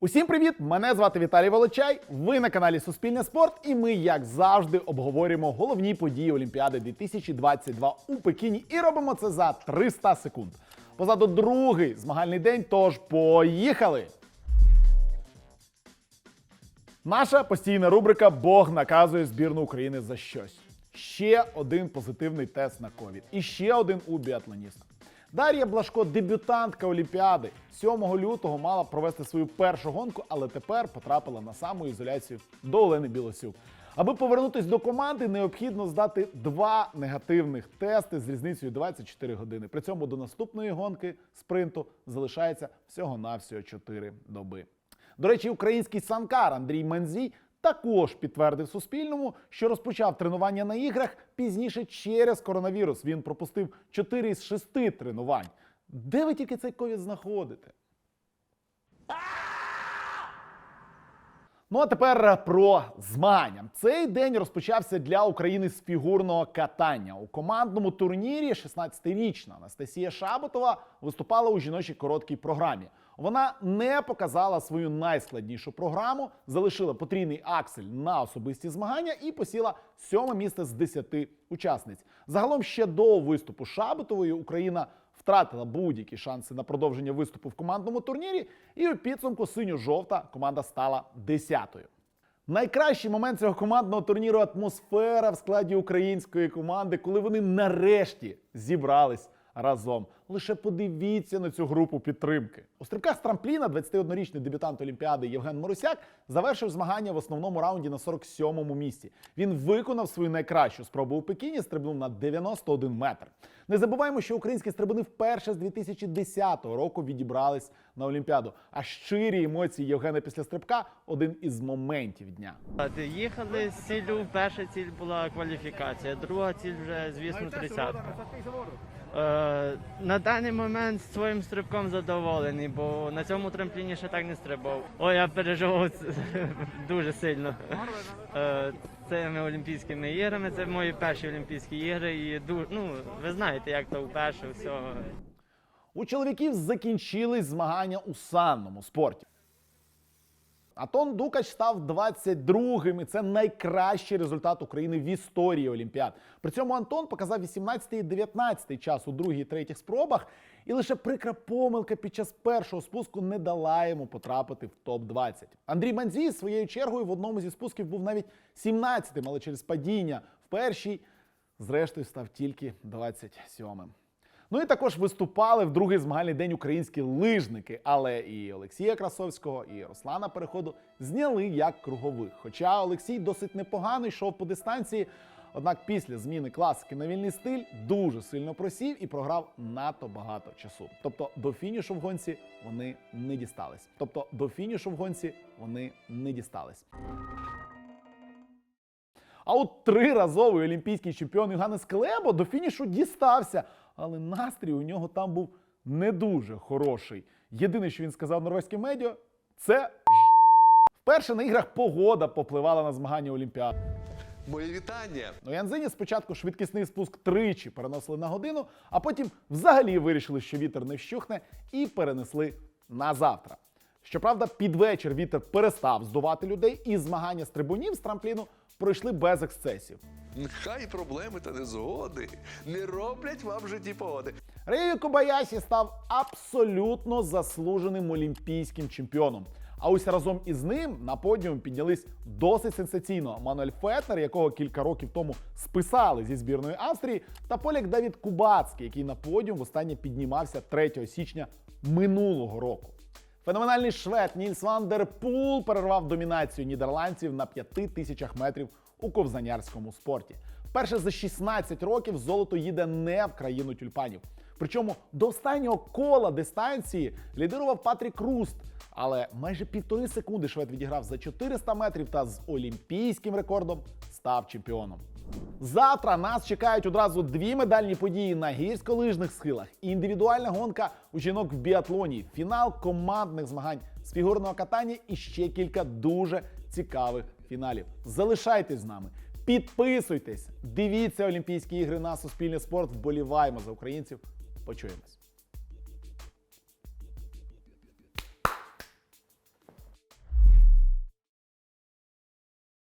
Усім привіт! Мене звати Віталій Волочай. Ви на каналі Суспільне Спорт, і ми, як завжди, обговорюємо головні події Олімпіади 2022 у Пекіні і робимо це за 300 секунд. Позаду другий змагальний день. Тож поїхали! Наша постійна рубрика Бог наказує збірну України за щось. Ще один позитивний тест на ковід. І ще один у біатлоністок. Дар'я Блашко, дебютантка Олімпіади, 7 лютого мала провести свою першу гонку, але тепер потрапила на самоізоляцію до Олени Білосюк. Аби повернутись до команди, необхідно здати два негативних тести з різницею 24 години. При цьому до наступної гонки спринту залишається всього-навсього 4 доби. До речі, український санкар Андрій Мензій також підтвердив Суспільному, що розпочав тренування на іграх пізніше через коронавірус. Він пропустив 4 з 6 тренувань. Де ви тільки цей ковід знаходите? Ну а тепер про змагання. Цей день розпочався для України з фігурного катання. У командному турнірі 16-річна Анастасія Шаботова виступала у жіночій короткій програмі. Вона не показала свою найскладнішу програму, залишила потрійний аксель на особисті змагання і посіла сьоме місце з 10 учасниць. Загалом ще до виступу Шаботової Україна втратила будь-які шанси на продовження виступу в командному турнірі, і у підсумку синьо-жовта команда стала десятою. Найкращий момент цього командного турніру атмосфера в складі української команди, коли вони нарешті зібрались разом. Лише подивіться на цю групу підтримки. У стрибках з трампліна 21-річний дебютант Олімпіади Євген Моросяк завершив змагання в основному раунді на 47-му місці. Він виконав свою найкращу спробу у Пекіні, стрибнув на 91 метр. Не забуваємо, що українські стрибуни вперше з 2010 року відібрались на Олімпіаду. А щирі емоції Євгена після стрибка один із моментів дня. Їхали з ціллю, перша ціль була кваліфікація, друга ціль вже, звісно, тридцятка. Е, на даний момент своїм стрибком задоволений, бо на цьому трампліні ще так не стрибав. Ой, я переживав дуже сильно. Е, цими Олімпійськими іграми, це мої перші Олімпійські ігри. І ну, ви знаєте, як то вперше все. У чоловіків закінчились змагання у санному спорті. Антон Дукач став 22-м, і це найкращий результат України в історії Олімпіад. При цьому Антон показав 18 і 19 час у другій і третіх спробах, і лише прикра помилка під час першого спуску не дала йому потрапити в топ-20. Андрій Манзій своєю чергою в одному зі спусків був навіть 17-м, але через падіння в першій, зрештою, став тільки 27-м. Ну і також виступали в другий змагальний день українські лижники, але і Олексія Красовського, і Руслана Переходу зняли як кругових. Хоча Олексій досить непогано йшов по дистанції. Однак після зміни класики на вільний стиль дуже сильно просів і програв надто багато часу. Тобто до фінішу в гонці вони не дістались. Тобто до фінішу в гонці вони не дістались. А от триразовий олімпійський чемпіон Йоганнес Клебо до фінішу дістався, але настрій у нього там був не дуже хороший. Єдине, що він сказав норвезьким медіа, це вперше на іграх погода попливала на змагання Олімпіади. Моє вітання. У Янзині спочатку швидкісний спуск тричі переносили на годину, а потім взагалі вирішили, що вітер не вщухне, і перенесли на завтра. Щоправда, під вечір вітер перестав здувати людей, і змагання з трибунів з трампліну пройшли без ексцесів. Нехай проблеми та незгоди не роблять вам в житті погоди. Рейві Кобаясі став абсолютно заслуженим олімпійським чемпіоном. А ось разом із ним на подіум піднялись досить сенсаційно Мануель Фетнер, якого кілька років тому списали зі збірної Австрії, та поляк Давід Кубацький, який на подіум востаннє піднімався 3 січня минулого року. Феноменальний швед Нільс Ван дер Пул перервав домінацію нідерландців на 5 тисячах метрів у ковзанярському спорті. Перше за 16 років золото їде не в країну тюльпанів. Причому до останнього кола дистанції лідирував Патрік Руст. Але майже півтори секунди швед відіграв за 400 метрів та з олімпійським рекордом став чемпіоном. Завтра нас чекають одразу дві медальні події на гірськолижних схилах, індивідуальна гонка у жінок в біатлоні, фінал командних змагань з фігурного катання і ще кілька дуже цікавих фіналів. Залишайтесь з нами, підписуйтесь, дивіться Олімпійські ігри на Суспільне спорт, вболіваємо за українців. Почуємось.